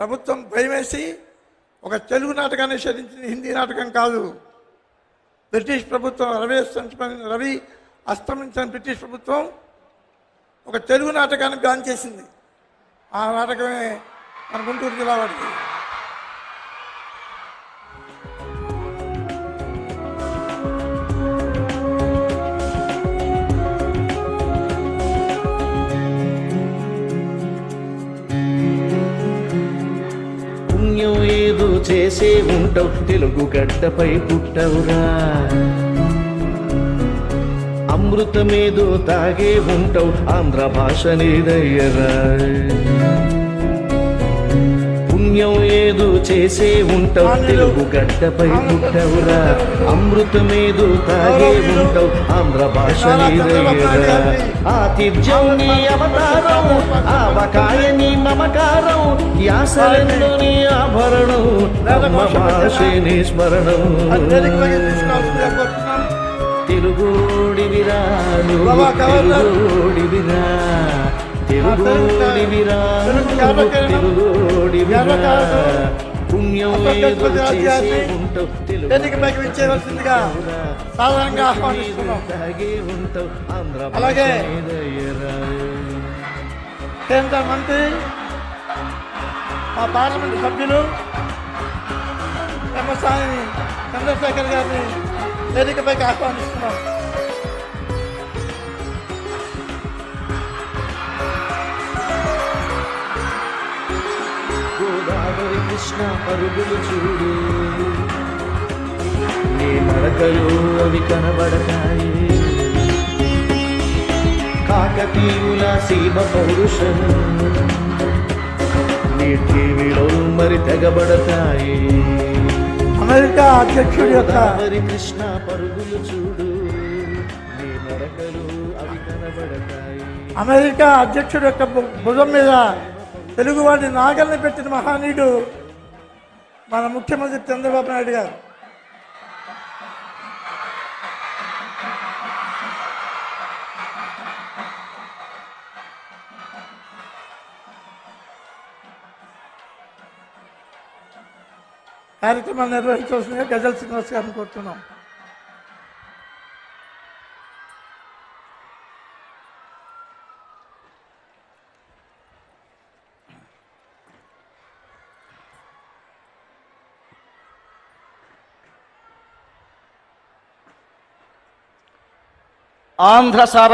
ప్రభుత్వం భయమేసి ఒక తెలుగు నాటకాన్ని నిషేధించింది హిందీ నాటకం కాదు. బ్రిటిష్ ప్రభుత్వం రవి రవి అస్తమించిన బ్రిటిష్ ప్రభుత్వం ఒక తెలుగు నాటకాన్ని బ్యాన్ చేసింది ఆ నాటకమే మన గుంటూరు జిల్లా వాడికి తెలుగు చేసే ఉంటావు. తెలుగు గడ్డపై పుట్టవురా. అమృతమేదో తాగే ఉంటావు. ఆంధ్ర భాష నీదయ్యరా చేసే ఉంటావు. తెలుగు గడ్డపై పుట్టవురా. అమృతమేదో తాగే ఉంటావు. ఆంధ్ర భాష ఆతిథ్యం నీ అవతారం ఆవకాయ నీ మమకారం యాసలెందు నీ ఆభరణం బ్రహ్మ భాషే నీ స్మరణం. తెలుగోడివిరా. తెలుగోడివిరా తెలుగోడివిరా. తెలుగోడివిరా. పుణ్యం ఏదో చేసే ఉంటావు సాధారణంగా ఆహ్వానిస్తున్నాం తాగే ఉంటావు ఆంధ్ర అలాగే. భాష మీదయ్యరా. కేంద్ర మంత్రి మా పార్లమెంట్ సభ్యులు బ్రహ్మస్వామి చంద్రశేఖర్ గారిని వేదికపైకి ఆహ్వానిస్తున్నాం కృష్ణ పరుగులు చూడు. నీ నడకలు అవి కనబడతాయి. కాకతీయుల సీమ పౌరుషం నీ టీవీలో మరి తెగబడతాయి. అమెరికా అధ్యక్షుడి యొక్క గోదావరి కృష్ణ పరుగులు చూడు. నీ నడకలు అవి కనబడతాయి. అమెరికా అధ్యక్షుడి యొక్క భుజం మీద తెలుగువాడి నాగల్ని పెట్టిన మహానీయుడు మన ముఖ్యమంత్రి చంద్రబాబు నాయుడు గారు. కార్యక్రమాలు నిర్వహించవలసిందిగా గజల్ శ్రీనివాస్ గారిని కోరుతున్నాం. ఆంధ్ర సార